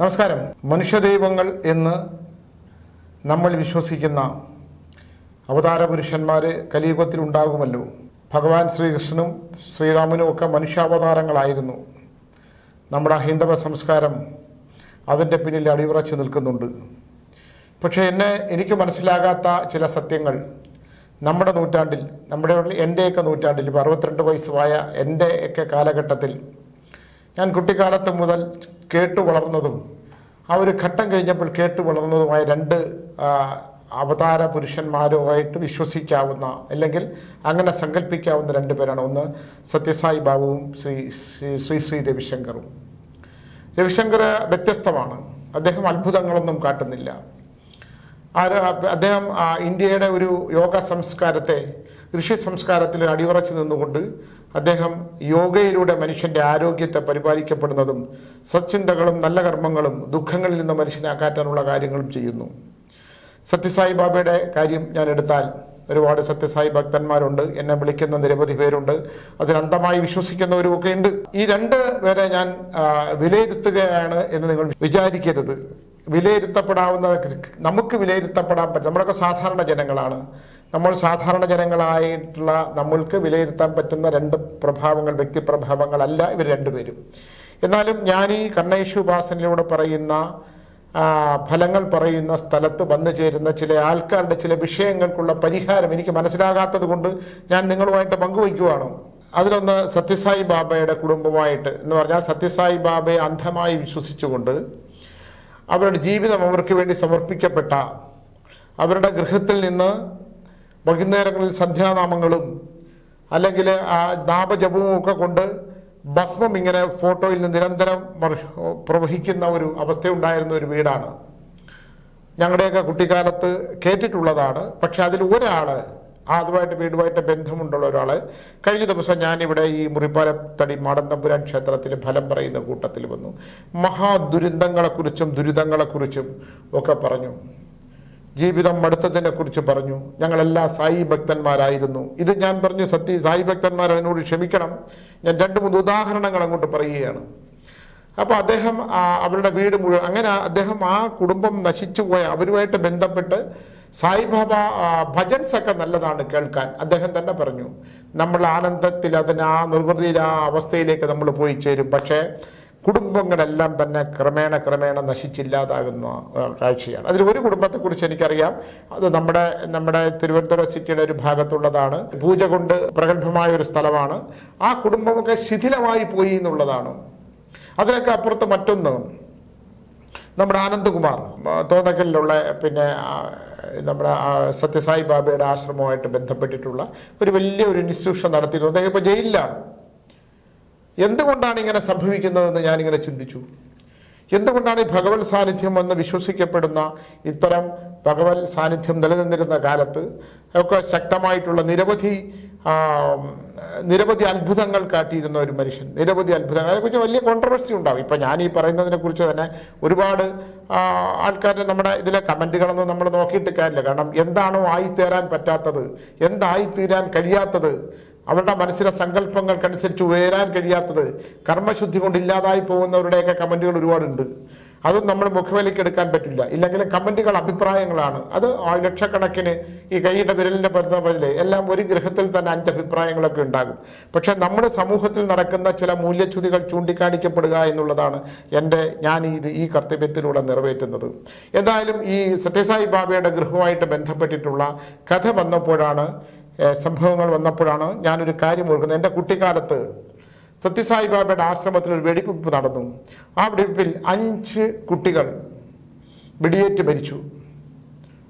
നമസ്കാരം. മനുഷ്യദൈവങ്ങൾ എന്ന് നമ്മൾ വിശ്വസിക്കുന്ന അവതാര പുരുഷന്മാർ കലിയുഗത്തിൽ ഉണ്ടാകുമല്ലോ. ഭഗവാൻ ശ്രീകൃഷ്ണനും ശ്രീരാമനും ഒക്കെ മനുഷ്യാവതാരങ്ങളായിരുന്നു. നമ്മുടെ ഹൈന്ദവ സംസ്കാരം അതിന്റെ പിന്നിൽ അടിയുറച്ച് നിൽക്കുന്നുണ്ട്. പക്ഷേ എന്നെ എനിക്ക് മനസ്സിലാകാത്ത ചില സത്യങ്ങൾ. നമ്മുടെ നൂറ്റാണ്ടിൽ നമ്മുടെ എന്റെയൊക്കെ നൂറ്റാണ്ടിൽ ഇപ്പോൾ അറുപത്തിരണ്ട് വയസ്സുമായ എന്റെയൊക്കെ കാലഘട്ടത്തിൽ ഞാൻ കുട്ടിക്കാലത്ത് മുതൽ കേട്ടു വളർന്നതും ആ ഒരു ഘട്ടം കഴിഞ്ഞപ്പോൾ കേട്ടു വളർന്നതുമായ രണ്ട് അവതാര പുരുഷന്മാരുമായിട്ട് വിശ്വസിക്കാവുന്ന അല്ലെങ്കിൽ അങ്ങനെ സങ്കല്പിക്കാവുന്ന രണ്ട് പേരാണ്. ഒന്ന് സത്യസായി ബാബുവും ശ്രീ ശ്രീ ശ്രീ രവിശങ്കറും. രവിശങ്കർ വ്യത്യസ്തമാണ്. അദ്ദേഹം അത്ഭുതങ്ങളൊന്നും കാട്ടുന്നില്ല. ആര് അദ്ദേഹം ഇന്ത്യയുടെ ഒരു യോഗ സംസ്കാരത്തെ ഋഷി സംസ്കാരത്തിൽ അടിയുറച്ചു നിന്നുകൊണ്ട് അദ്ദേഹം യോഗയിലൂടെ മനുഷ്യന്റെ ആരോഗ്യത്തെ പരിപാലിക്കപ്പെടുന്നതും സച്ചിന്തകളും നല്ല കർമ്മങ്ങളും ദുഃഖങ്ങളിൽ നിന്ന് മനുഷ്യനെ അകറ്റാനുള്ള കാര്യങ്ങളും ചെയ്യുന്നു. സത്യസായി ബാബയുടെ കാര്യം ഞാൻ എടുത്താൽ ഒരുപാട് സത്യസായി ഭക്തന്മാരുണ്ട് എന്നെ വിളിക്കുന്ന നിരവധി പേരുണ്ട് അതിൽ അന്ധമായി വിശ്വസിക്കുന്നവരുമൊക്കെ ഉണ്ട് ഈ രണ്ട് പേരെ ഞാൻ വിലയിരുത്തുകയാണ് എന്ന് നിങ്ങൾ വിചാരിക്കരുത്. വിലയിരുത്തപ്പെടാവുന്ന നമുക്ക് വിലയിരുത്തപ്പെടാൻ പറ്റും. നമ്മളൊക്കെ സാധാരണ ജനങ്ങളാണ്. നമ്മൾ സാധാരണ ജനങ്ങളായിട്ടുള്ള നമ്മൾക്ക് വിലയിരുത്താൻ പറ്റുന്ന രണ്ട് പ്രഭാവങ്ങൾ വ്യക്തിപ്രഭാവങ്ങളല്ല ഇവർ രണ്ടുപേരും. എന്നാലും ഞാൻ ഈ കണ്ണേശു ഉപാസനയിലൂടെ പറയുന്ന ഫലങ്ങൾ പറയുന്ന സ്ഥലത്ത് വന്നു ചേരുന്ന ചില ആൾക്കാരുടെ ചില വിഷയങ്ങൾക്കുള്ള പരിഹാരം എനിക്ക് മനസ്സിലാകാത്തത് കൊണ്ട് ഞാൻ നിങ്ങളുമായിട്ട് പങ്കുവയ്ക്കുവാണ്. അതിലൊന്ന് സത്യസായി ബാബയുടെ കുടുംബമായിട്ട് എന്ന് പറഞ്ഞാൽ സത്യസായി ബാബയെ അന്ധമായി വിശ്വസിച്ചുകൊണ്ട് അവരുടെ ജീവിതം അവർക്ക് വേണ്ടി സമർപ്പിക്കപ്പെട്ട അവരുടെ ഗൃഹത്തിൽ നിന്ന് വൈകുന്നേരങ്ങളിൽ സന്ധ്യാനാമങ്ങളും അല്ലെങ്കിൽ ആ നാമജപവും ഒക്കെ കൊണ്ട് ഭസ്മം ഇങ്ങനെ ഫോട്ടോയിൽ നിന്ന് നിരന്തരം പ്രവഹിക്കുന്ന ഒരു അവസ്ഥയുണ്ടായിരുന്ന ഒരു വീടാണ്. ഞങ്ങളുടെയൊക്കെ കുട്ടിക്കാലത്ത് കേട്ടിട്ടുള്ളതാണ്. പക്ഷെ അതിൽ ഒരാൾ അതുമായിട്ട് വീടുമായിട്ട് ബന്ധമുണ്ടുള്ള ഒരാൾ കഴിഞ്ഞ ദിവസം ഞാനിവിടെ ഈ മുറിപ്പാലത്തടി മാടന്തമ്പുരാൻ ക്ഷേത്രത്തിൽ ഫലം പറയുന്ന കൂട്ടത്തിൽ വന്നു. മഹാദുരന്തങ്ങളെക്കുറിച്ചും ദുരിതങ്ങളെക്കുറിച്ചും ഒക്കെ പറഞ്ഞു. ജീവിതം മടുത്തതിനെ കുറിച്ച് പറഞ്ഞു. ഞങ്ങളെല്ലാം സായി ഭക്തന്മാരായിരുന്നു. ഇത് ഞാൻ പറഞ്ഞു സത്യ സായി ഭക്തന്മാർ എന്നോട് ക്ഷമിക്കണം. ഞാൻ രണ്ട് മൂന്ന് ഉദാഹരണങ്ങൾ അങ്ങോട്ട് പറയുകയാണ്. അപ്പോൾ അദ്ദേഹം അവരുടെ വീട് മുഴുവൻ അങ്ങനെ അദ്ദേഹം ആ കുടുംബം നശിച്ചു പോയ അവരുമായിട്ട് ബന്ധപ്പെട്ട് സായിബാബ ഭജൻസ് ഒക്കെ നല്ലതാണ് കേൾക്കാൻ. അദ്ദേഹം തന്നെ പറഞ്ഞു നമ്മൾ ആനന്ദത്തിൽ അതിന് ആ നിർവൃതിയിൽ ആ അവസ്ഥയിലേക്ക് നമ്മൾ പോയി ചേരും. പക്ഷേ കുടുംബങ്ങളെല്ലാം തന്നെ ക്രമേണ ക്രമേണ നശിച്ചില്ലാതാകുന്ന കാഴ്ചയാണ്. അതിൽ ഒരു കുടുംബത്തെക്കുറിച്ച് എനിക്കറിയാം. അത് നമ്മുടെ നമ്മുടെ തിരുവനന്തപുരം സിറ്റിയുടെ ഒരു ഭാഗത്തുള്ളതാണ്. പൂജ കൊണ്ട് പ്രഗത്ഭമായ ഒരു സ്ഥലമാണ്. ആ കുടുംബമൊക്കെ ശിഥിലമായി പോയി എന്നുള്ളതാണ്. അതിനൊക്കെ അപ്പുറത്ത് മറ്റൊന്ന് നമ്മുടെ ആനന്ദകുമാർ തോന്നക്കലിലുള്ള പിന്നെ നമ്മുടെ സത്യസായി ബാബയുടെ ആശ്രമവുമായിട്ട് ബന്ധപ്പെട്ടിട്ടുള്ള ഒരു വലിയ ഒരു ഇൻസ്റ്റിറ്റ്യൂഷൻ നടത്തിയിരുന്നു. അദ്ദേഹം ഇപ്പോൾ ജയിലിലാണ്. എന്തുകൊണ്ടാണ് ഇങ്ങനെ സംഭവിക്കുന്നതെന്ന് ഞാനിങ്ങനെ ചിന്തിച്ചു. എന്തുകൊണ്ടാണ് ഈ ഭഗവത് സാന്നിധ്യം എന്ന് വിശ്വസിക്കപ്പെടുന്ന ഇത്തരം ഭഗവത് സാന്നിധ്യം നിലനിന്നിരുന്ന കാലത്ത് ഒക്കെ ശക്തമായിട്ടുള്ള നിരവധി നിരവധി അത്ഭുതങ്ങൾ കാട്ടിയിരുന്ന ഒരു മനുഷ്യൻ. നിരവധി അത്ഭുതങ്ങൾ. അതിനെക്കുറിച്ച് വലിയ കോൺട്രവേഴ്സി ഉണ്ടാവും. ഇപ്പം ഞാൻ ഈ പറയുന്നതിനെ കുറിച്ച് തന്നെ ഒരുപാട് ആൾക്കാർ നമ്മുടെ ഇതിലെ കമന്റുകളൊന്നും നമ്മൾ നോക്കിയിട്ട് കാര്യമില്ല. കാരണം എന്താണോ ആയിത്തീരാൻ പറ്റാത്തത് എന്തായിത്തീരാൻ കഴിയാത്തത് അവരുടെ മനസ്സിലെ സങ്കല്പങ്ങൾക്കനുസരിച്ച് ഉയരാൻ കഴിയാത്തത് കർമ്മശുദ്ധി കൊണ്ട് ഇല്ലാതായി പോകുന്നവരുടെയൊക്കെ കമന്റുകൾ ഒരുപാടുണ്ട്. അതും നമ്മൾ മുഖവിലേക്ക് എടുക്കാൻ പറ്റില്ല. ഇല്ലെങ്കിൽ കമന്റുകൾ അഭിപ്രായങ്ങളാണ്. അത് ലക്ഷക്കണക്കിന് ഈ കൈയുടെ വിരലിന്റെ പരുന്ന പോലെ എല്ലാം ഒരു ഗ്രഹത്തിൽ തന്നെ അഞ്ച് അഭിപ്രായങ്ങളൊക്കെ ഉണ്ടാകും. പക്ഷെ നമ്മുടെ സമൂഹത്തിൽ നടക്കുന്ന ചില മൂല്യച്യുതികൾ ചൂണ്ടിക്കാണിക്കപ്പെടുക എന്നുള്ളതാണ് എന്റെ ഞാൻ ഇത് ഈ കർത്തവ്യത്തിലൂടെ നിറവേറ്റുന്നത്. എന്തായാലും ഈ സത്യസായി ബാബയുടെ ഗൃഹവുമായിട്ട് ബന്ധപ്പെട്ടിട്ടുള്ള കഥ വന്നപ്പോഴാണ് സംഭവങ്ങൾ വന്നപ്പോഴാണ് ഞാനൊരു കാര്യം ഓർക്കുന്നത്. എന്റെ കുട്ടിക്കാലത്ത് സത്യസായി ബാബയുടെ ആശ്രമത്തിൽ ഒരു വെടിവെപ്പ് നടന്നു. ആ വെടിവെപ്പിൽ അഞ്ച് കുട്ടികൾ വെടിയേറ്റ് മരിച്ചു.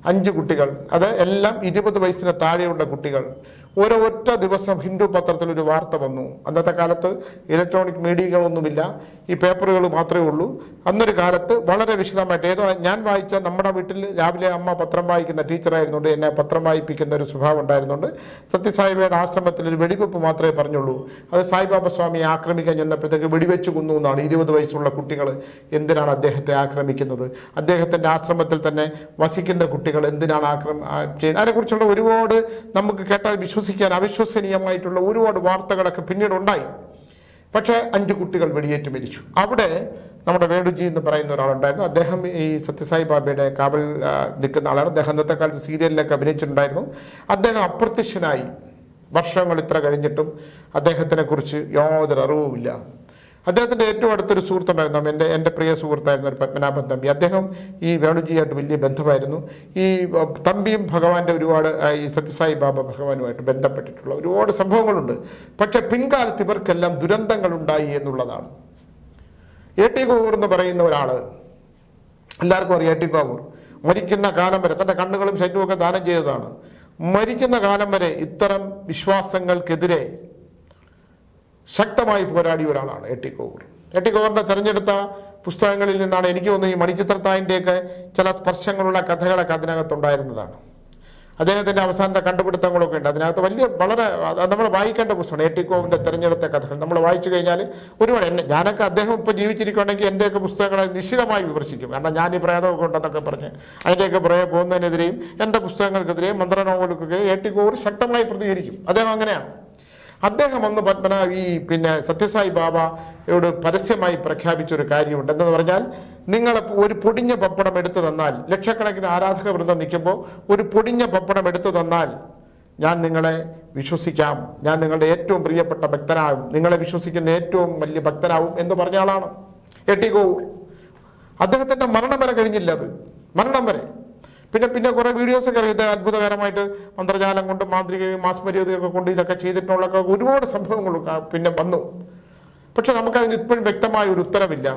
അഞ്ച് കുട്ടികൾ. അത് എല്ലാം ഇരുപത് വയസ്സിന് താഴെയുള്ള കുട്ടികൾ. ഒരൊറ്റ ദിവസം ഹിന്ദു പത്രത്തിൽ ഒരു വാർത്ത വന്നു. അന്നത്തെ കാലത്ത് ഇലക്ട്രോണിക് മീഡിയകളൊന്നുമില്ല. ഈ പേപ്പറുകൾ മാത്രമേ ഉള്ളൂ. അന്നൊരു കാലത്ത് വളരെ വിശദമായിട്ട് ഏതോ ഞാൻ വായിച്ച നമ്മുടെ വീട്ടിൽ രാവിലെ അമ്മ പത്രം വായിക്കുന്ന ടീച്ചറായിരുന്നുണ്ട് എന്നെ പത്രം വായിപ്പിക്കുന്ന ഒരു സ്വഭാവം ഉണ്ടായിരുന്നുണ്ട്. സത്യസായിബയുടെ ആശ്രമത്തിൽ ഒരു വെടിവെപ്പ് മാത്രമേ പറഞ്ഞുള്ളൂ. അത് സായിബാബ സ്വാമിയെ ആക്രമിക്കാൻ ചെന്നപ്പോഴത്തേക്ക് വെടിവെച്ച് കൊന്നു എന്നാണ് ഇരുപത് വയസ്സുള്ള കുട്ടികൾ എന്തിനാണ് അദ്ദേഹത്തെ ആക്രമിക്കുന്നത്? അദ്ദേഹത്തിന്റെ ആശ്രമത്തിൽ തന്നെ വസിക്കുന്ന കുട്ടികൾ എന്തിനാണ് ആക്രമ ചെയ്യുന്നത് അതിനെക്കുറിച്ചുള്ള ഒരുപാട് നമുക്ക് കേട്ടാൽ വിശ്വസിക്കാൻ അവിശ്വസനീയമായിട്ടുള്ള ഒരുപാട് വാർത്തകളൊക്കെ പിന്നീട് ഉണ്ടായി പക്ഷേ അഞ്ച് കുട്ടികൾ വെടിയേറ്റ് മരിച്ചു. അവിടെ നമ്മുടെ വേണുജി എന്ന് പറയുന്ന ഒരാളുണ്ടായിരുന്നു. അദ്ദേഹം ഈ സത്യസായി ബാബയുടെ കാവൽ നിൽക്കുന്ന ആളാണ് അദ്ദേഹം അന്നത്തെ കാലത്ത് സീരിയലിലൊക്കെ അഭിനയിച്ചിട്ടുണ്ടായിരുന്നു. അദ്ദേഹം അപ്രത്യക്ഷനായി. വർഷങ്ങൾ ഇത്ര കഴിഞ്ഞിട്ടും അദ്ദേഹത്തിനെ കുറിച്ച് യാതൊരു അറിവുമില്ല. അദ്ദേഹത്തിന്റെ ഏറ്റവും അടുത്തൊരു സുഹൃത്തുണ്ടായിരുന്നു എന്റെ എന്റെ പ്രിയ സുഹൃത്തായിരുന്നു ഒരു പത്മനാഭൻ തമ്പി. അദ്ദേഹം ഈ വേണുജിയായിട്ട് വലിയ ബന്ധമായിരുന്നു. ഈ തമ്പിയും ഭഗവാന്റെ ഒരുപാട് ഈ സത്യസായി ബാബ ഭഗവാനുമായിട്ട് ബന്ധപ്പെട്ടിട്ടുള്ള ഒരുപാട് സംഭവങ്ങളുണ്ട്. പക്ഷേ പിൻകാലത്ത് ഇവർക്കെല്ലാം ദുരന്തങ്ങളുണ്ടായി എന്നുള്ളതാണ്. എ ടി ഗോവൂർ എന്ന് പറയുന്ന ഒരാൾ എല്ലാവർക്കും അറിയാം എ ടി ഗോവൂർ മരിക്കുന്ന കാലം വരെ തന്റെ കണ്ണുകളും ശരീരവും ഒക്കെ ദാനം ചെയ്തതാണ്. മരിക്കുന്ന കാലം വരെ ഇത്തരം വിശ്വാസങ്ങൾക്കെതിരെ ശക്തമായി പോരാടിയ ഒരാളാണ് A T Kovoor. A T കോവൂറിന്റെ തെരഞ്ഞെടുത്ത പുസ്തകങ്ങളിൽ നിന്നാണ് എനിക്ക് തോന്നുന്നത് ഈ മണിച്ചിത്രത്തായിന്റെയൊക്കെ ചില സ്പർശങ്ങളുള്ള കഥകളൊക്കെ അതിനകത്തുണ്ടായിരുന്നതാണ്. അദ്ദേഹത്തിന്റെ അവസാനത്തെ കണ്ടുപിടുത്തങ്ങളൊക്കെ ഉണ്ട്. അതിനകത്ത് വലിയ വളരെ നമ്മൾ വായിക്കേണ്ട പുസ്തകമാണ് എ ടി കോവിന്റെ തെരഞ്ഞെടുത്ത കഥകൾ. നമ്മൾ വായിച്ചു കഴിഞ്ഞാൽ ഒരുപാട് എന്നെ ഞാനൊക്കെ അദ്ദേഹം ഇപ്പോൾ ജീവിച്ചിരിക്കുകയാണെങ്കിൽ എന്റെയൊക്കെ പുസ്തകങ്ങളെ നിശ്ചിതമായി വിമർശിക്കും. കാരണം ഞാൻ ഈ പ്രേതമൊക്കെ ഉണ്ടെന്നൊക്കെ പറഞ്ഞ് അതിന്റെയൊക്കെ പുറകെ പോകുന്നതിനെതിരെയും എന്റെ പുസ്തകങ്ങൾക്കെതിരെയും മന്ത്രനോവലുകൾക്കെതിരെയും എ ടി ശക്തമായി പ്രതികരിക്കും. അദ്ദേഹം അങ്ങനെയാണ്. അദ്ദേഹം അന്ന് പത്മനാഭ ഈ പിന്നെ സത്യസായി ബാബയോട് പരസ്യമായി പ്രഖ്യാപിച്ച ഒരു കാര്യമുണ്ട്. എന്തെന്ന് പറഞ്ഞാൽ നിങ്ങൾ ഒരു പൊടിഞ്ഞ പപ്പടം എടുത്തു തന്നാൽ ലക്ഷക്കണക്കിന് ആരാധക വൃന്ദം നിൽക്കുമ്പോൾ ഒരു പൊടിഞ്ഞ പപ്പടം എടുത്തു തന്നാൽ ഞാൻ നിങ്ങളെ വിശ്വസിക്കാം. ഞാൻ നിങ്ങളുടെ ഏറ്റവും പ്രിയപ്പെട്ട ഭക്തനാകും. നിങ്ങളെ വിശ്വസിക്കുന്ന ഏറ്റവും വലിയ ഭക്തനാകും എന്ന് പറഞ്ഞ ആളാണ് എട്ടി ടി ഗോവൂർ അദ്ദേഹത്തിന്റെ മരണം വരെ കഴിഞ്ഞില്ല അത്. മരണം വരെ. പിന്നെ പിന്നെ കുറേ വീഡിയോസ് ഒക്കെ ഇത് അത്ഭുതകരമായിട്ട് മന്ത്രജാലം കൊണ്ട് മാന്ത്രികയും മാസ്മര്യാദയൊക്കെ കൊണ്ട് ഇതൊക്കെ ചെയ്തിട്ടുള്ളൊക്കെ ഒരുപാട് സംഭവങ്ങൾ പിന്നെ വന്നു. പക്ഷെ നമുക്കതിന് ഇപ്പോഴും വ്യക്തമായ ഒരു ഉത്തരവില്ല.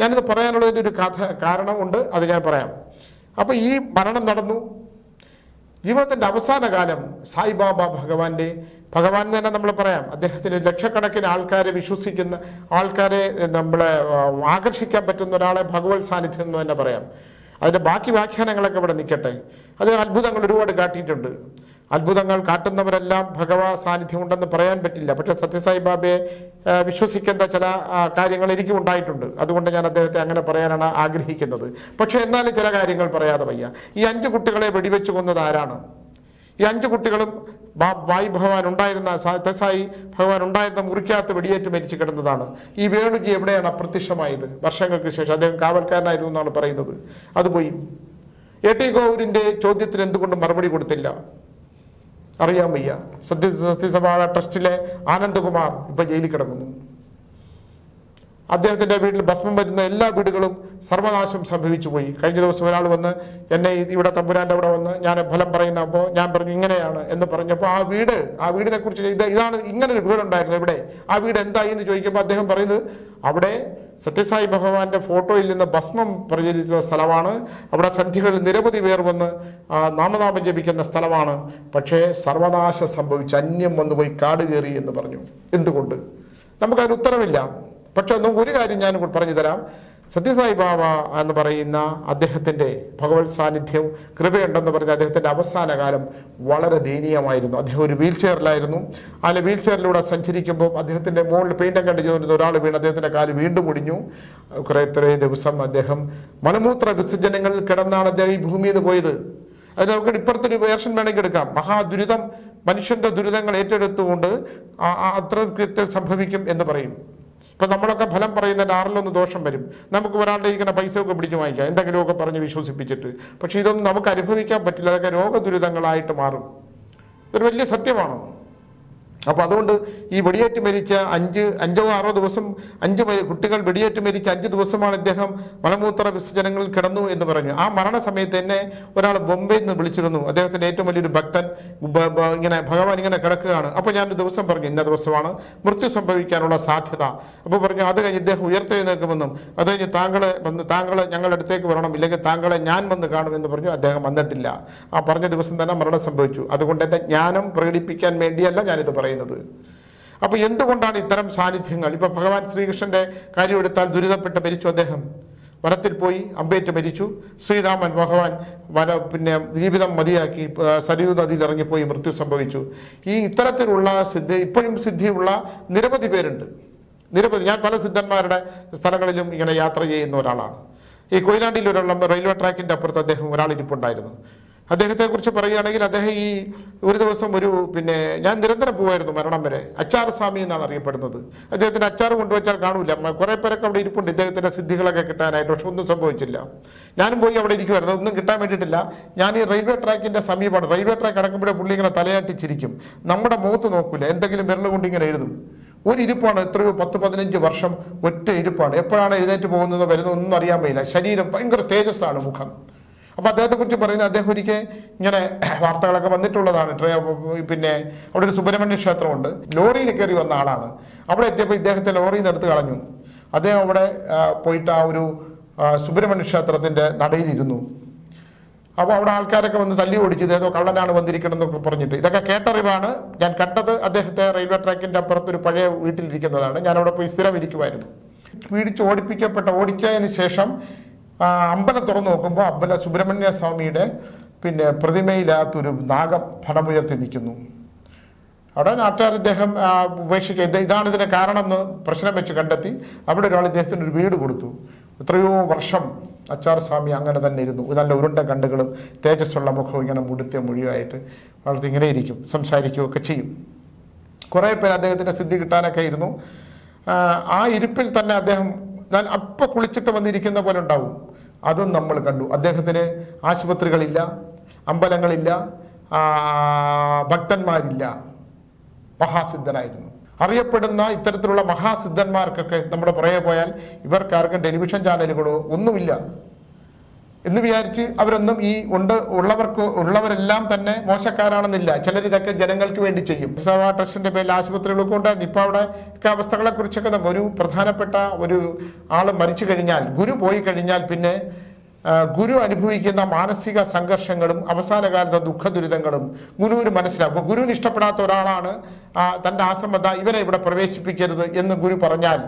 ഞാനിത് പറയാനുള്ളതിന്റെ ഒരു കഥ കാരണമുണ്ട് അത് ഞാൻ പറയാം. അപ്പോൾ ഈ മരണം നടന്നു. ജീവിതത്തിന്റെ അവസാന കാലം സായിബാബ ഭഗവാന്റെ ഭഗവാൻ തന്നെ നമ്മൾ പറയാം. അദ്ദേഹത്തിന് ലക്ഷക്കണക്കിന് ആൾക്കാരെ വിശ്വസിക്കുന്ന ആൾക്കാരെ നമ്മളെ ആകർഷിക്കാൻ പറ്റുന്ന ഒരാളെ ഭഗവത് സാന്നിധ്യം എന്ന് തന്നെ പറയാം. അതിന്റെ ബാക്കി വ്യാഖ്യാനങ്ങളൊക്കെ ഇവിടെ നിൽക്കട്ടെ. അത് അത്ഭുതങ്ങൾ ഒരുപാട് കാട്ടിയിട്ടുണ്ട്. അത്ഭുതങ്ങൾ കാട്ടുന്നവരെല്ലാം ഭഗവാ സാന്നിധ്യം ഉണ്ടെന്ന് പറയാൻ പറ്റില്ല. പക്ഷെ സത്യസായി ബാബയെ വിശ്വസിക്കേണ്ട ചില കാര്യങ്ങൾ എനിക്കും ഉണ്ടായിട്ടുണ്ട്. അതുകൊണ്ട് ഞാൻ അദ്ദേഹത്തെ അങ്ങനെ പറയാനാണ് ആഗ്രഹിക്കുന്നത്. പക്ഷേ എന്നാലും ചില കാര്യങ്ങൾ പറയാതെ വയ്യ. ഈ അഞ്ച് കുട്ടികളെ വെടിവെച്ച് കൊന്നത് ആരാണ്? ഈ അഞ്ച് കുട്ടികളും വായു ഭഗവാൻ ഉണ്ടായിരുന്ന തെസായി ഭഗവാൻ ഉണ്ടായിരുന്ന മുറിക്കകത്ത് വെടിയേറ്റ് മരിച്ചു കിടന്നതാണ്. ഈ വേണുജി എവിടെയാണ് അപ്രത്യക്ഷമായത്? വർഷങ്ങൾക്ക് ശേഷം അദ്ദേഹം കാവൽക്കാരനായിരുന്നു എന്നാണ് പറയുന്നത്. അതുപോയി എ ടി ഗോവൂരിന്റെ ചോദ്യത്തിന് എന്തുകൊണ്ട് മറുപടി കൊടുത്തില്ല? അറിയാൻ വയ്യ. സത്യ സത്യസഭാ ട്രസ്റ്റിലെ ആനന്ദകുമാർ ഇപ്പൊ ജയിലിൽ കിടക്കുന്നു. അദ്ദേഹത്തിന്റെ വീട്ടിൽ ഭസ്മം വരുന്ന എല്ലാ വീടുകളും സർവനാശം സംഭവിച്ചു പോയി. കഴിഞ്ഞ ദിവസം ഒരാൾ വന്ന് എന്നെ ഇവിടെ തമ്പുരാന്റെ അവിടെ വന്ന് ഞാൻ ഫലം പറയുന്നപ്പോൾ ഞാൻ പറഞ്ഞു ഇങ്ങനെയാണ് എന്ന് പറഞ്ഞപ്പോൾ ആ വീട് ആ വീടിനെ കുറിച്ച് ഇത് ഇതാണ് ഇങ്ങനെ ഒരു വീടുണ്ടായിരുന്നു ഇവിടെ ആ വീട് എന്തായി എന്ന് ചോദിക്കുമ്പോൾ അദ്ദേഹം പറയുന്നത് അവിടെ സത്യസായി ഭഗവാന്റെ ഫോട്ടോയിൽ നിന്ന് ഭസ്മം പ്രചരിക്കുന്ന സ്ഥലമാണ്. അവിടെ സന്ധികളിൽ നിരവധി പേർ വന്ന് നാമനാമം ജപിക്കുന്ന സ്ഥലമാണ്. പക്ഷേ സർവനാശം സംഭവിച്ച് അന്യം വന്നു പോയി കാട് കയറി എന്ന് പറഞ്ഞു. എന്തുകൊണ്ട്? നമുക്കതിന് ഉത്തരവില്ല പക്ഷെ ഒന്നും ഒരു കാര്യം ഞാൻ പറഞ്ഞു തരാം. സത്യസായി ബാബ എന്ന് പറയുന്ന അദ്ദേഹത്തിന്റെ ഭഗവത് സാന്നിധ്യം കൃപയുണ്ടെന്ന് പറയുന്ന അദ്ദേഹത്തിന്റെ അവസാന കാലം വളരെ ദയനീയമായിരുന്നു. അദ്ദേഹം ഒരു വീൽ ചെയറിലായിരുന്നു അതിൽ വീൽ ചെയറിലൂടെ സഞ്ചരിക്കുമ്പോൾ അദ്ദേഹത്തിന്റെ മുകളിൽ പെയിന്റം കണ്ടു ചെയ്തിരുന്ന ഒരാൾ വീണ് അദ്ദേഹത്തിന്റെ കാൽ വീണ്ടും മുടിഞ്ഞു കുറേ ഇത്രേ ദിവസം അദ്ദേഹം മലമൂത്ര വിസർജനങ്ങളിൽ കിടന്നാണ് അദ്ദേഹം ഈ ഭൂമിയിൽ നിന്ന് പോയത്. അത് നമുക്ക് ഇപ്പുറത്തൊരു വേർഷൻ വേണമെങ്കിൽ എടുക്കാം. മഹാദുരിതം മനുഷ്യന്റെ ദുരിതങ്ങൾ ഏറ്റെടുത്തുകൊണ്ട് അത്ര കൃത്യത്തിൽ സംഭവിക്കും എന്ന് പറയും. ഇപ്പൊ നമ്മളൊക്കെ ഫലം പറയുന്ന ആറിലൊന്ന് ദോഷം വരും. നമുക്ക് ഒരാളുടെ ഇരിക്കുന്ന ഒക്കെ പിടിച്ച് വാങ്ങിക്കാം എന്തെങ്കിലുമൊക്കെ പറഞ്ഞ് വിശ്വസിപ്പിച്ചിട്ട്. പക്ഷേ ഇതൊന്നും നമുക്ക് അനുഭവിക്കാൻ പറ്റില്ല. അതൊക്കെ രോഗദുരിതങ്ങളായിട്ട് മാറും. ഇതൊരു വലിയ സത്യമാണ്? അപ്പൊ അതുകൊണ്ട് ഈ വെടിയേറ്റ് മരിച്ച അഞ്ച് അഞ്ചോ ആറോ ദിവസം അഞ്ച് കുട്ടികൾ വെടിയേറ്റ് മരിച്ച അഞ്ച് ദിവസമാണ് ഇദ്ദേഹം മലമൂത്ര വിസർജനങ്ങളിൽ കിടന്നു എന്ന് പറഞ്ഞു. ആ മരണസമയത്ത് എന്നെ ഒരാൾ ബോംബെയിൽ നിന്ന് വിളിച്ചിരുന്നു. അദ്ദേഹത്തിന്റെ ഏറ്റവും വലിയൊരു ഭക്തൻ ഇങ്ങനെ ഭഗവാൻ ഇങ്ങനെ കിടക്കുകയാണ്. അപ്പൊ ഞാനൊരു ദിവസം പറഞ്ഞു ഇന്ന ദിവസമാണ് മൃത്യു സംഭവിക്കാനുള്ള സാധ്യത. അപ്പോൾ പറഞ്ഞു അത് കഴിഞ്ഞ് ഇദ്ദേഹം ഉയർത്തെഴുന്നേക്കുമെന്നും അത് കഴിഞ്ഞ് താങ്കളെ വന്ന് താങ്കളെ ഞങ്ങളുടെ അടുത്തേക്ക് വരണം ഇല്ലെങ്കിൽ താങ്കളെ ഞാൻ വന്ന് കാണും എന്ന് പറഞ്ഞു അദ്ദേഹം വന്നിട്ടില്ല. ആ പറഞ്ഞ ദിവസം തന്നെ മരണം സംഭവിച്ചു. അതുകൊണ്ട് എന്റെ ജ്ഞാനം പ്രകടിപ്പിക്കാൻ വേണ്ടിയല്ല ഞാനിത് പറയുന്നത്. അപ്പൊ എന്തുകൊണ്ടാണ് ഇത്തരം സാന്നിധ്യങ്ങൾ? ഇപ്പൊ ഭഗവാൻ ശ്രീകൃഷ്ണന്റെ കാര്യം എടുത്താൽ ദുരിതപ്പെട്ട് മരിച്ചു അദ്ദേഹം. വനത്തിൽ പോയി അമ്പേറ്റ് മരിച്ചു. ശ്രീരാമൻ ഭഗവാൻ വന പിന്നെ ജീവിതം മതിയാക്കി സരയൂ നദിയിൽ ഇറങ്ങിപ്പോയി മൃത്യു സംഭവിച്ചു. ഈ ഇത്തരത്തിലുള്ള സിദ്ധി ഇപ്പോഴും സിദ്ധിയുള്ള നിരവധി പേരുണ്ട്. നിരവധി ഞാൻ പല സിദ്ധന്മാരുടെ സ്ഥലങ്ങളിലും ഇങ്ങനെ യാത്ര ചെയ്യുന്ന ഒരാളാണ്. ഈ കൊയിലാണ്ടിയിൽ ഒരാൾ റെയിൽവേ ട്രാക്കിന്റെ അപ്പുറത്ത് അദ്ദേഹം ഒരാൾ ഇരിപ്പുണ്ടായിരുന്നു അദ്ദേഹത്തെക്കുറിച്ച് പറയുകയാണെങ്കിൽ അദ്ദേഹം ഈ ഒരു ദിവസം ഒരു പിന്നെ ഞാൻ നിരന്തരം പോകുമായിരുന്നു മരണം വരെ. അച്ചാർ സ്വാമി എന്നാണ് അറിയപ്പെടുന്നത്. അദ്ദേഹത്തിന്റെ അച്ചാർ കൊണ്ടുവച്ചാൽ കാണൂല. കുറേ പേരൊക്കെ അവിടെ ഇരിപ്പുണ്ട്. ഇദ്ദേഹത്തിന്റെ സിദ്ധികളൊക്കെ കിട്ടാനായിട്ട്. പക്ഷെ ഒന്നും സംഭവിച്ചില്ല. ഞാനും പോയി അവിടെ ഇരിക്കുമായിരുന്നു ഒന്നും കിട്ടാൻ വേണ്ടിയിട്ടില്ല. ഞാൻ ഈ റെയിൽവേ ട്രാക്കിന്റെ സമീപമാണ്. റെയിൽവേ ട്രാക്ക് അടക്കുമ്പോഴേ പുള്ളി ഇങ്ങനെ തലയാട്ടിച്ചിരിക്കും. നമ്മുടെ മുഖത്ത് നോക്കൂല. എന്തെങ്കിലും വിരൽ കൊണ്ട് ഇങ്ങനെ എഴുതും. ഒരു ഇരിപ്പാണ് എത്രയോ പത്ത് പതിനഞ്ച് വർഷം ഒറ്റ ഇരിപ്പാണ്. എപ്പോഴാണ് എഴുന്നേറ്റ് പോകുന്നത് വരുന്നത് ഒന്നും അറിയാൻ വയ്യില്ല ശരീരം ഭയങ്കര തേജസ്സാണ് മുഖം. അപ്പൊ അദ്ദേഹത്തെക്കുറിച്ച് പറയുന്നത് അദ്ദേഹം ഒരിക്കൽ ഇങ്ങനെ വാർത്തകളൊക്കെ വന്നിട്ടുള്ളതാണ്. പിന്നെ അവിടെ ഒരു സുബ്രഹ്മണ്യ ക്ഷേത്രമുണ്ട്. ലോറിയിൽ കയറി വന്ന ആളാണ്. അവിടെ എത്തിയപ്പോൾ ഇദ്ദേഹത്തെ ലോറിയിൽ നിന്ന് എടുത്ത് കളഞ്ഞു. അദ്ദേഹം അവിടെ പോയിട്ട് ആ ഒരു സുബ്രഹ്മണ്യ ക്ഷേത്രത്തിന്റെ നടയിലിരുന്നു. അപ്പോൾ അവിടെ ആൾക്കാരൊക്കെ വന്ന് തല്ലി ഓടിച്ചത് ഏതോ കള്ളനാണ് വന്നിരിക്കണമെന്നൊക്കെ പറഞ്ഞിട്ട്. ഇതൊക്കെ കേട്ടറിവാണ്. ഞാൻ കണ്ടത് അദ്ദേഹത്തെ റെയിൽവേ ട്രാക്കിന്റെ അപ്പുറത്ത് ഒരു പഴയ വീട്ടിലിരിക്കുന്നതാണ്. ഞാൻ അവിടെ പോയി സ്ഥിരം ഇരിക്കുമായിരുന്നു പീഡിച്ച് ഓടിപ്പിക്കപ്പെട്ട ഓടിച്ചതിന് ശേഷം അമ്പലം തുറന്നു നോക്കുമ്പോൾ അമ്പല സുബ്രഹ്മണ്യ സ്വാമിയുടെ പിന്നെ പ്രതിമയിലകത്തൊരു നാഗം ഫലമുയർത്തി നിൽക്കുന്നു. അവിടെ നാട്ടുകാർ ഇദ്ദേഹം ഉപേക്ഷിക്കുക ഇത് ഇതാണ് ഇതിന് കാരണം എന്ന് പ്രശ്നം വെച്ച് കണ്ടെത്തി. അവിടെ ഒരാൾ ഇദ്ദേഹത്തിന് ഒരു വീട് കൊടുത്തു. എത്രയോ വർഷം അച്ചാർ സ്വാമി അങ്ങനെ തന്നെ ഇരുന്നു. നല്ല ഉരുണ്ട കണ്ടുകളും തേജസ്സുള്ള മുഖവും ഇങ്ങനെ മുടുത്തിയ മുഴിയുമായിട്ട് വളർത്തി ഇങ്ങനെ ഇരിക്കും സംസാരിക്കുകയൊക്കെ ചെയ്യും. കുറേ പേര് അദ്ദേഹത്തിന്റെ സിദ്ധി കിട്ടാനൊക്കെ ഇരുന്നു. ആ ഇരിപ്പിൽ തന്നെ അദ്ദേഹം ഞാൻ അപ്പം കുളിച്ചിട്ട് വന്നിരിക്കുന്ന പോലെ ഉണ്ടാവും. അതും നമ്മൾ കണ്ടു. അദ്ദേഹത്തിന് ആശുപത്രികളില്ല അമ്പലങ്ങളില്ല ഭക്തന്മാരില്ല. മഹാസിദ്ധനായിരുന്നു അറിയപ്പെടുന്ന ഇത്തരത്തിലുള്ള മഹാസിദ്ധന്മാർക്കൊക്കെ നമ്മുടെ പുറകെ പോയാൽ ഇവർക്കാർക്കും ടെലിവിഷൻ ചാനലുകളോ ഒന്നുമില്ല. എന്ന് വിചാരിച്ച് അവരൊന്നും ഈ ഉണ്ട് ഉള്ളവർക്ക് ഉള്ളവരെല്ലാം തന്നെ മോശക്കാരാണെന്നില്ല. ചിലർ ഇതൊക്കെ ജനങ്ങൾക്ക് വേണ്ടി ചെയ്യും. സഭ ട്രസ്റ്റിന്റെ പേരിൽ ആശുപത്രികളൊക്കെ ഉണ്ടായിരുന്നു. ഇപ്പൊ അവിടെ ഒക്കെ അവസ്ഥകളെ കുറിച്ചൊക്കെ നമുക്ക് ഒരു പ്രധാനപ്പെട്ട ഒരു ആൾ മരിച്ചു കഴിഞ്ഞാൽ ഗുരു പോയി കഴിഞ്ഞാൽ പിന്നെ ഗുരു അനുഭവിക്കുന്ന മാനസിക സംഘർഷങ്ങളും അവസാന കാലത്തെ ദുഃഖ ദുരിതങ്ങളും ഗുരുവിന് മനസ്സിലാവും. ഗുരുവിന് ഇഷ്ടപ്പെടാത്ത ഒരാളാണ് തന്റെ ആശ്രമത ഇവനെ ഇവിടെ പ്രവേശിപ്പിക്കരുത് എന്ന് ഗുരു പറഞ്ഞാൽ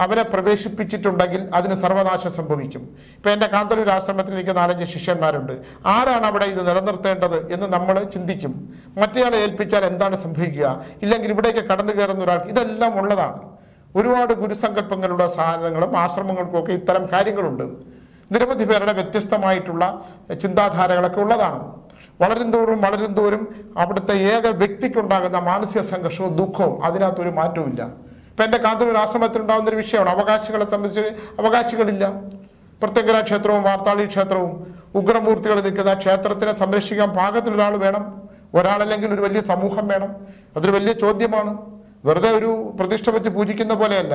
അവരെ പ്രവേശിപ്പിച്ചിട്ടുണ്ടെങ്കിൽ അതിന് സർവനാശം സംഭവിക്കും. ഇപ്പൊ എന്റെ കാന്തലൂർ ആശ്രമത്തിൽ എനിക്ക് നാലഞ്ച് ശിഷ്യന്മാരുണ്ട്. ആരാണ് അവിടെ ഇത് നിലനിർത്തേണ്ടത് എന്ന് നമ്മൾ ചിന്തിക്കും. മറ്റേയാളെ ഏൽപ്പിച്ചാൽ എന്താണ് സംഭവിക്കുക? ഇല്ലെങ്കിൽ ഇവിടേക്ക് കടന്നു കയറുന്ന ഒരാൾക്ക് ഇതെല്ലാം ഉള്ളതാണ്. ഒരുപാട് ഗുരുസങ്കല്പങ്ങളുടെ സാധനങ്ങളും ആശ്രമങ്ങൾക്കും ഒക്കെ ഇത്തരം കാര്യങ്ങളുണ്ട്. നിരവധി പേരുടെ വ്യത്യസ്തമായിട്ടുള്ള ചിന്താധാരകളൊക്കെ ഉള്ളതാണ്. വളരും തോറും വളരും തോറും അവിടുത്തെ ഏക വ്യക്തിക്കുണ്ടാകുന്ന മാനസിക സംഘർഷവും ദുഃഖവും അതിനകത്തൊരു മാറ്റവുമില്ല. ഇപ്പൊ എന്റെ കാന്തൂർ ഒരു വിഷയമാണ്. അവകാശികളെ സംബന്ധിച്ച് അവകാശികളില്ല. പ്രത്യങ്കര ക്ഷേത്രവും വാർത്താളി ക്ഷേത്രവും ഉഗ്രമൂർത്തികൾ നിൽക്കുന്ന ക്ഷേത്രത്തിനെ സംരക്ഷിക്കാൻ പാകത്തിലൊരാൾ വേണം. ഒരാളല്ലെങ്കിൽ ഒരു വലിയ സമൂഹം വേണം. അതൊരു വലിയ ചോദ്യമാണ്. വെറുതെ ഒരു പ്രതിഷ്ഠ വെച്ച് പൂജിക്കുന്ന പോലെയല്ല.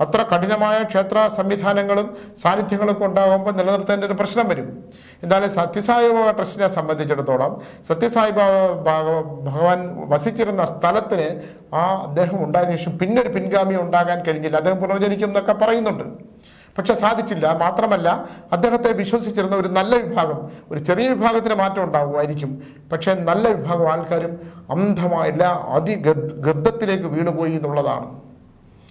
അത്ര കഠിനമായ ക്ഷേത്ര സംവിധാനങ്ങളും സാന്നിധ്യങ്ങളൊക്കെ ഉണ്ടാകുമ്പോൾ നിലനിർത്തേണ്ട ഒരു പ്രശ്നം വരും. എന്തായാലും സത്യസായി ബാബ ട്രസ്റ്റിനെ സംബന്ധിച്ചിടത്തോളം സത്യസായി ബാബ ഭഗവാൻ വസിച്ചിരുന്ന സ്ഥലത്തിന് ആ അദ്ദേഹം ഉണ്ടായതിനു ശേഷം പിന്നൊരു പിൻഗാമി ഉണ്ടാകാൻ കഴിഞ്ഞില്ല. അദ്ദേഹം പുനർജനിക്കും എന്നൊക്കെ പറയുന്നുണ്ട്. പക്ഷെ സാധിച്ചില്ല. മാത്രമല്ല അദ്ദേഹത്തെ വിശ്വസിച്ചിരുന്ന ഒരു നല്ല വിഭാഗം ഒരു ചെറിയ വിഭാഗത്തിന് മാറ്റം ഉണ്ടാവുമായിരിക്കും. പക്ഷെ നല്ല വിഭാഗം ആൾക്കാരും അന്ധമായില്ല അതിഗർദ്ദത്തിലേക്ക് വീണുപോയി എന്നുള്ളതാണ്.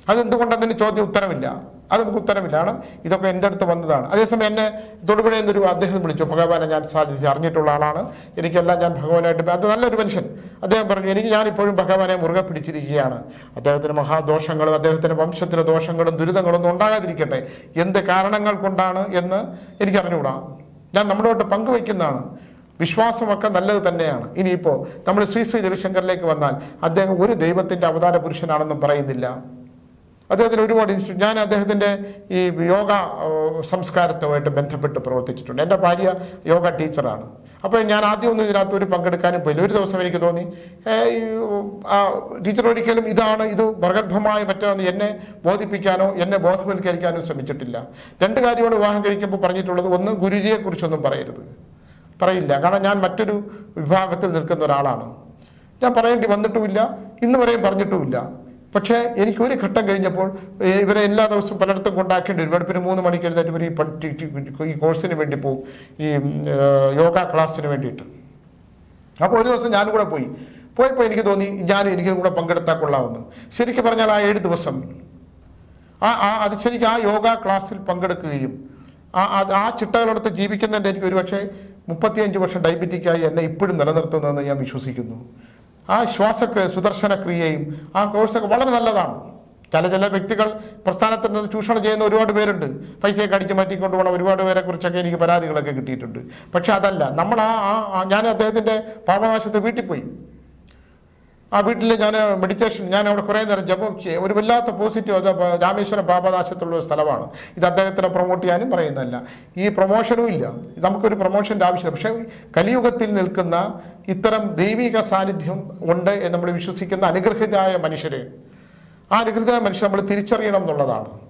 അതെന്തുകൊണ്ടെന്നതിന് ചോദ്യം ഉത്തരമില്ല. അത് നമുക്ക് ഉത്തരമില്ലാണ് ഇതൊക്കെ എന്റെ അടുത്ത് വന്നതാണ്. അതേസമയം എന്നെ തൊടുപുഴയിൽ എന്നൊരു അദ്ദേഹം വിളിച്ചു. ഭഗവാനെ ഞാൻ സാധിച്ച് അറിഞ്ഞിട്ടുള്ള ആളാണ്. എനിക്കെല്ലാം ഞാൻ ഭഗവാനായിട്ട് അത് നല്ലൊരു മനുഷ്യൻ. അദ്ദേഹം പറഞ്ഞു എനിക്ക് ഞാനിപ്പോഴും ഭഗവാനെ മുറുകെ പിടിച്ചിരിക്കുകയാണ്. അദ്ദേഹത്തിന് മഹാദോഷങ്ങളും അദ്ദേഹത്തിന്റെ വംശത്തിന് ദോഷങ്ങളും ദുരിതങ്ങളും ഒന്നും ഉണ്ടാകാതിരിക്കട്ടെ. എന്ത് കാരണങ്ങൾ കൊണ്ടാണ് എന്ന് എനിക്കറിഞ്ഞുകൂടാ. ഞാൻ നമ്മളോട്ട് പങ്കുവയ്ക്കുന്നതാണ്. വിശ്വാസമൊക്കെ നല്ലത് തന്നെയാണ്. ഇനിയിപ്പോൾ നമ്മൾ ശ്രീ ശ്രീ രവിശങ്കറിലേക്ക് വന്നാൽ അദ്ദേഹം ഒരു ദൈവത്തിന്റെ അവതാര പുരുഷനാണെന്നും പറയുന്നില്ല. അദ്ദേഹത്തിന് ഒരുപാട് ഇൻസ്റ്റിറ്റ്യൂട്ട് ഞാൻ അദ്ദേഹത്തിന്റെ ഈ യോഗ സംസ്കാരത്തുമായിട്ട് ബന്ധപ്പെട്ട് പ്രവർത്തിച്ചിട്ടുണ്ട്. എന്റെ ഭാര്യ യോഗ ടീച്ചറാണ്. അപ്പോൾ ഞാൻ ആദ്യം ഒന്നും ഇതിനകത്ത് ഒരു പങ്കെടുക്കാനും പോയില്ല. ഒരു ദിവസം എനിക്ക് തോന്നി ടീച്ചർ ഒരിക്കലും ഇതാണ് ഇത് പ്രഗത്ഭമായ മറ്റോ എന്ന് എന്നെ ബോധിപ്പിക്കാനോ എന്നെ ബോധവൽക്കരിക്കാനോ ശ്രമിച്ചിട്ടില്ല. രണ്ട് കാര്യമാണ് വിവാഹം കഴിക്കുമ്പോൾ പറഞ്ഞിട്ടുള്ളത്. ഒന്ന് ഗുരുജിയെക്കുറിച്ചൊന്നും പറയരുത്. പറയില്ല. കാരണം ഞാൻ മറ്റൊരു വിഭാഗത്തിൽ നിൽക്കുന്ന ഒരാളാണ്. ഞാൻ പറയേണ്ടി വന്നിട്ടുമില്ല. ഇന്ന് വരെയും പറഞ്ഞിട്ടുമില്ല. പക്ഷേ എനിക്ക് ഒരു ഘട്ടം കഴിഞ്ഞപ്പോൾ ഇവരെ എല്ലാ ദിവസവും പലയിടത്തും കൊണ്ടാക്കേണ്ടി വരും. വെളുപ്പിന് മൂന്ന് മണിക്ക് എഴുന്നേറ്റ് ഇവർ ഈ ഈ കോഴ്സിന് വേണ്ടി പോകും ഈ യോഗ ക്ലാസ്സിന് വേണ്ടിയിട്ട്. അപ്പോൾ ഒരു ദിവസം ഞാനും കൂടെ പോയി. പോയപ്പോൾ എനിക്ക് തോന്നി ഞാൻ എനിക്കും കൂടെ പങ്കെടുത്താൽ കൊള്ളാമെന്ന് ശരിക്കും പറഞ്ഞാൽ ആ ഏഴ് ദിവസം ആ ആ അത് ശരിക്കും ആ യോഗ ക്ലാസ്സിൽ പങ്കെടുക്കുകയും ആ ആ ചിട്ടകളെടുത്ത് ജീവിക്കുന്നതിന്റെ എനിക്ക് ഒരു പക്ഷേ മുപ്പത്തിയഞ്ച് വർഷം ഡയബറ്റിക്കായി എന്നെ ഇപ്പോഴും നിലനിർത്തുന്നതെന്ന് ഞാൻ വിശ്വസിക്കുന്നു. ആ ശ്വാസക്ക് സുദർശന ക്രിയയും ആ കോഴ്സൊക്കെ വളരെ നല്ലതാണ്. ചില ചില വ്യക്തികൾ പ്രസ്ഥാനത്തിൽ നിന്ന് ചൂഷണം ചെയ്യുന്ന ഒരുപാട് പേരുണ്ട്. പൈസയൊക്കെ അടിച്ചു മാറ്റിക്കൊണ്ട് പോകണം ഒരുപാട് പേരെ കുറിച്ചൊക്കെ എനിക്ക് പരാതികളൊക്കെ കിട്ടിയിട്ടുണ്ട്. പക്ഷെ അതല്ല നമ്മൾ ആ ഞാൻ അദ്ദേഹത്തിന്റെ പാപനാശത്തെ വീട്ടിൽ പോയി. ആ വീട്ടിൽ ഞാൻ മെഡിറ്റേഷൻ ഞാൻ അവിടെ കുറേ നേരം ജപം ചെയ്യ- ഒരു വല്ലാത്ത പോസിറ്റീവ് അത് രാമേശ്വരം പാപനാശത്തുള്ള ഒരു സ്ഥലമാണ്. ഇത് അദ്ദേഹത്തിനെ പ്രൊമോട്ട് ചെയ്യാനും പറയുന്നതല്ല. ഈ പ്രൊമോഷനും ഇല്ല. നമുക്കൊരു പ്രൊമോഷന്റെ ആവശ്യമില്ല. പക്ഷേ കലിയുഗത്തിൽ നിൽക്കുന്ന ഇത്തരം ദൈവിക സാന്നിധ്യം ഉണ്ട് എന്ന് നമ്മൾ വിശ്വസിക്കുന്ന അനുഗ്രഹിതായ മനുഷ്യരെ. ആ അനുഗ്രഹിതായ മനുഷ്യർ നമ്മൾ തിരിച്ചറിയണം എന്നുള്ളതാണ്.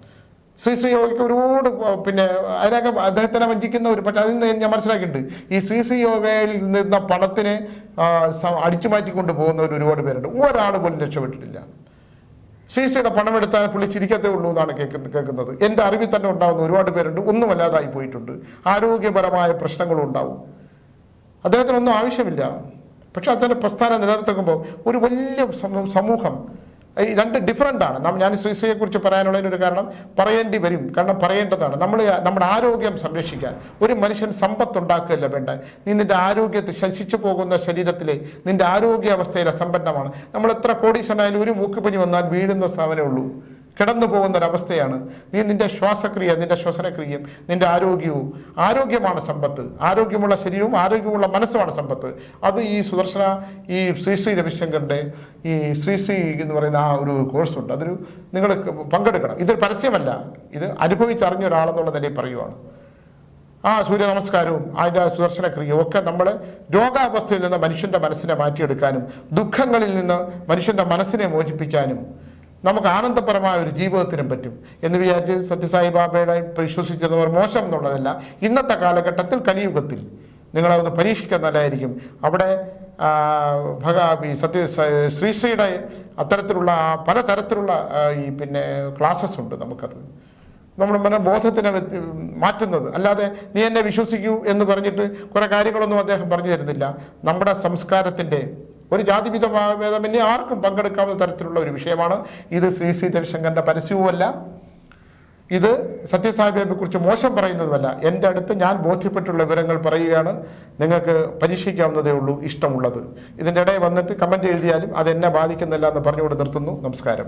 ശ്രീ യോഗയ്ക്ക് ഒരുപാട് പിന്നെ അതിനൊക്കെ അദ്ദേഹത്തിനെ വഞ്ചിക്കുന്ന ഒരു പക്ഷേ അതിൽ ഞാൻ മനസ്സിലാക്കിയിട്ടുണ്ട്. ഈ ശ്രീ യോഗയിൽ നിന്ന പണത്തിന് അടിച്ചു മാറ്റിക്കൊണ്ട് പോകുന്നവർ ഒരുപാട് പേരുണ്ട്. ഒരാൾ പോലും രക്ഷപ്പെട്ടിട്ടില്ല. ശ്രീ പണം എടുത്താൽ പുള്ളി ചിരിക്കത്തേ ഉള്ളൂ എന്നാണ് കേൾക്കുന്നത്. എന്റെ അറിവിൽ തന്നെ ഉണ്ടാകുന്ന ഒരുപാട് പേരുണ്ട്. ഒന്നുമല്ലാതായി പോയിട്ടുണ്ട്. ആരോഗ്യപരമായ പ്രശ്നങ്ങളും ഉണ്ടാവും. അദ്ദേഹത്തിനൊന്നും ആവശ്യമില്ല. പക്ഷെ അദ്ദേഹത്തിന്റെ പ്രസ്ഥാനം നിലനിർത്തുമ്പോൾ ഒരു വലിയ സമൂഹം ഈ രണ്ട് ഡിഫറന്റ് ആണ്. ഞാൻ ശ്രീശ്രീയെക്കുറിച്ച് പറയാനുള്ളതിനൊരു കാരണം പറയേണ്ടി വരും. കാരണം പറയേണ്ടതാണ്. നമ്മൾ നമ്മുടെ ആരോഗ്യം സംരക്ഷിക്കാൻ ഒരു മനുഷ്യൻ സമ്പത്ത് ഉണ്ടാക്കുകയല്ല വേണ്ട നീ നിന്റെ ആരോഗ്യത്തെ ശശിച്ചു പോകുന്ന ശരീരത്തിലെ നിന്റെ ആരോഗ്യാവസ്ഥയിലെ സമ്പന്നമാണ് നമ്മൾ എത്ര കോടീശ്വരനായാലും ഒരു മൂക്കുപനി വന്നാൽ വീഴുന്ന സ്ഥാപനമേ ഉള്ളൂ. കിടന്നു പോകുന്ന ഒരവസ്ഥയാണ് നീ നിന്റെ ശ്വാസക്രിയ നിന്റെ ശ്വസനക്രിയയും നിന്റെ ആരോഗ്യവും. ആരോഗ്യമാണ് സമ്പത്ത്. ആരോഗ്യമുള്ള ശരീരവും ആരോഗ്യമുള്ള മനസ്സുമാണ് സമ്പത്ത്. അത് ഈ സുദർശന ഈ ശ്രീ ശ്രീ രവിശങ്കറിന്റെ ഈ ശ്രീ ശ്രീ എന്ന് പറയുന്ന ആ ഒരു കോഴ്സുണ്ട്. അതൊരു നിങ്ങൾ പങ്കെടുക്കണം. ഇതൊരു പരസ്യമല്ല. ഇത് അനുഭവിച്ചറിഞ്ഞ ഒരാളെന്നുള്ള നിലയിൽ പറയുവാണ്. ആ സൂര്യ നമസ്കാരവും അതിന്റെ സുദർശനക്രിയയും ഒക്കെ നമ്മളെ രോഗാവസ്ഥയിൽ നിന്ന് മനുഷ്യന്റെ മനസ്സിനെ മാറ്റിയെടുക്കാനും ദുഃഖങ്ങളിൽ നിന്ന് മനുഷ്യന്റെ മനസ്സിനെ മോചിപ്പിക്കാനും നമുക്ക് ആനന്ദപരമായ ഒരു ജീവിതത്തിനും പറ്റും എന്ന് വിചാരിച്ച് സത്യസായി ബാബയുടെ വിശ്വസിച്ചവർ മോശം എന്നുള്ളതല്ല. ഇന്നത്തെ കാലഘട്ടത്തിൽ കലിയുഗത്തിൽ നിങ്ങളതൊന്ന് പരീക്ഷിക്കാൻ നല്ലതായിരിക്കും. അവിടെ ഭഗ ഈ സത്യ ശ്രീശ്രീയുടെ അത്തരത്തിലുള്ള പലതരത്തിലുള്ള ഈ പിന്നെ ക്ലാസ്സസ് ഉണ്ട് നമുക്കത്. നമ്മുടെ വ്യത്യ- മാറ്റുന്നത്. അല്ലാതെ നീ എന്നെ വിശ്വസിക്കൂ എന്ന് പറഞ്ഞിട്ട് കുറേ കാര്യങ്ങളൊന്നും അദ്ദേഹം പറഞ്ഞു തരുന്നില്ല. നമ്മുടെ സംസ്കാരത്തിന്റെ ഒരു ജാതിവിധ ഭേദമന്യേ ആർക്കും പങ്കെടുക്കാവുന്ന തരത്തിലുള്ള ഒരു വിഷയമാണ്. ഇത് ശ്രീ ശ്രീ രവിശങ്കറിന്റെ പരസ്യവുമല്ല. ഇത് സത്യസാഹിബിയെ കുറിച്ച് മോശം പറയുന്നതുമല്ല. എന്റെ അടുത്ത് ഞാൻ ബോധ്യപ്പെട്ടുള്ള വിവരങ്ങൾ പറയുകയാണ്. നിങ്ങൾക്ക് പരീക്ഷിക്കാവുന്നതേ ഉള്ളൂ ഇഷ്ടമുള്ളത്. ഇതിന്റെ ഇടയിൽ വന്നിട്ട് കമന്റ് എഴുതിയാലും അത് എന്നെ ബാധിക്കുന്നില്ല എന്ന് പറഞ്ഞുകൊണ്ട് നിർത്തുന്നു. നമസ്കാരം.